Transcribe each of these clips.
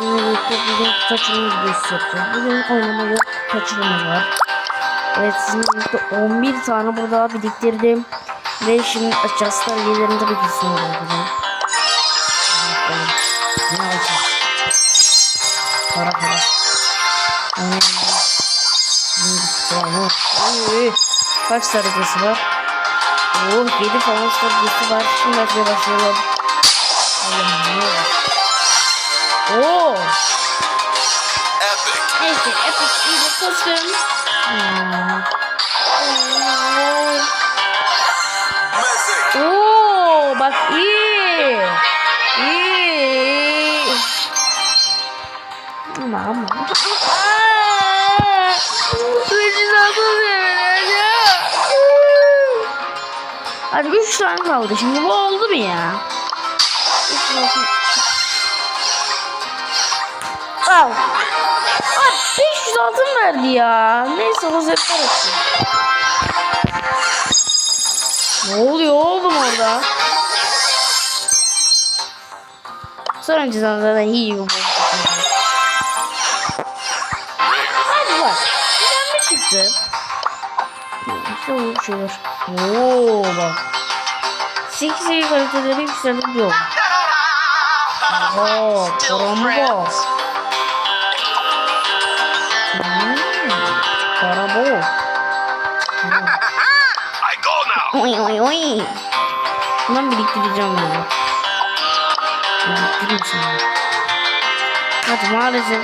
birlikte bugün kaçırma videosu yapacağız. Bugün oynama yok kaçırma var. Evet sizinle birlikte 11 tane burada biriktirdim. Ve şimdi açacağız. Gelirinde bir kısmı olacağım. Bakalım. Ne alacağız? Para para. Kaç sarıcısı var? Oh 7 falan sarıcısı var. Şimdi başlayalım. Allah'ım ne var? Oo. Epic. Neyse epic iyi de. Oo bak iyi. İyi. Ama ama. Hadi 3 tane kaldı şimdi bu oldu mu ya? Üç tane- Al. Abi 500 altın verdi ya. Neyse rozetler açayım. Ne oluyor oğlum orada? Sonra cezanı ben yiyeyim. Rare. Hadi bak. Güzel mi çıktı? İşte o şeyler. Oo bak. 8 iyi kaliteleri yükseldik yok. Oo. Hmm, para bu. Oy oy oy. Bundan biriktireceğim ben. Biriktireyim şimdi. Hadi maalesef.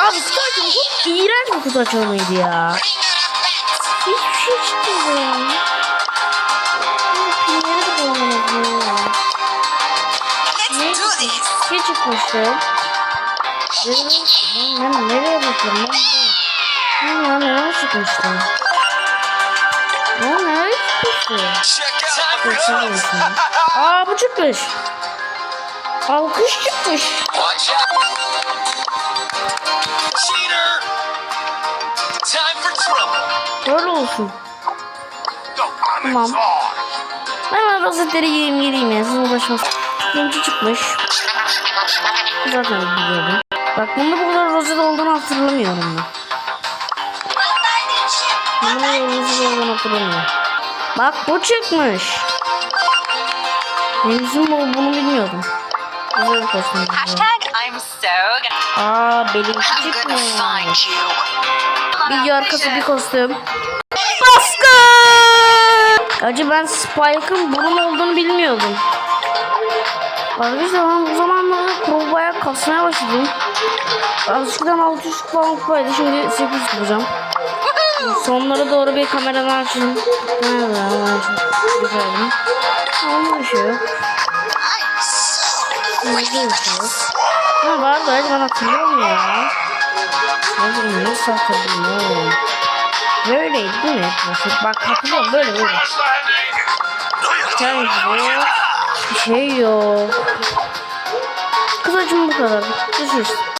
Abi açımı çok iğrenç bir kutu açılımıydı ya. Hiçbir şey çıkmadı ya. Pinleri de bulamadım ya. Ne? Şey çıkmıştı. Benim, ben, ben nereye bakıyorum? Ben. Ben ya neler çıkmıştı? Ya neler çıkmıştı? Misin? Aa bu çıkmış. Alkış çıkmış. Böyle olsun. Tamam. Hemen rozetleri yiyeyim geleyim ya. Siz uğraşmasın. Birinci çıkmış. Zaten biliyordum. Bak bunda bu kadar rozet olduğunu hatırlamıyorum ben. Bunda bu kadar rozet olduğunu hatırlamıyorum. Bak bu çıkmış. Benim yüzüm bu, bunu bilmiyordum. Güzel bir kostüm. Hashtag I'm so Aa benimki I'm gonna çıkmış. Bilgi arkası bir kostüm. Baskın! Acı ben Spike'ın bunun olduğunu bilmiyordum. Arkadaşlar ben bu zamanlarda Crow bayağı kasmaya başladım. Eskiden 600 falan kupaydı şimdi 800 kupacağım. Sonlara doğru bir kameradan açayım. Nerede? Güzel. Ama bir şey yok. Ne bir şey yok. Ha vardı hadi ben hatırlıyorum ya. Ne bileyim nasıl hatırlıyorum. Böyleydi değil mi? Bak hatırlıyorum böyle böyle. Sen feel like gibi it? bir şey yok. Kısacım bu kadar. Görüşürüz.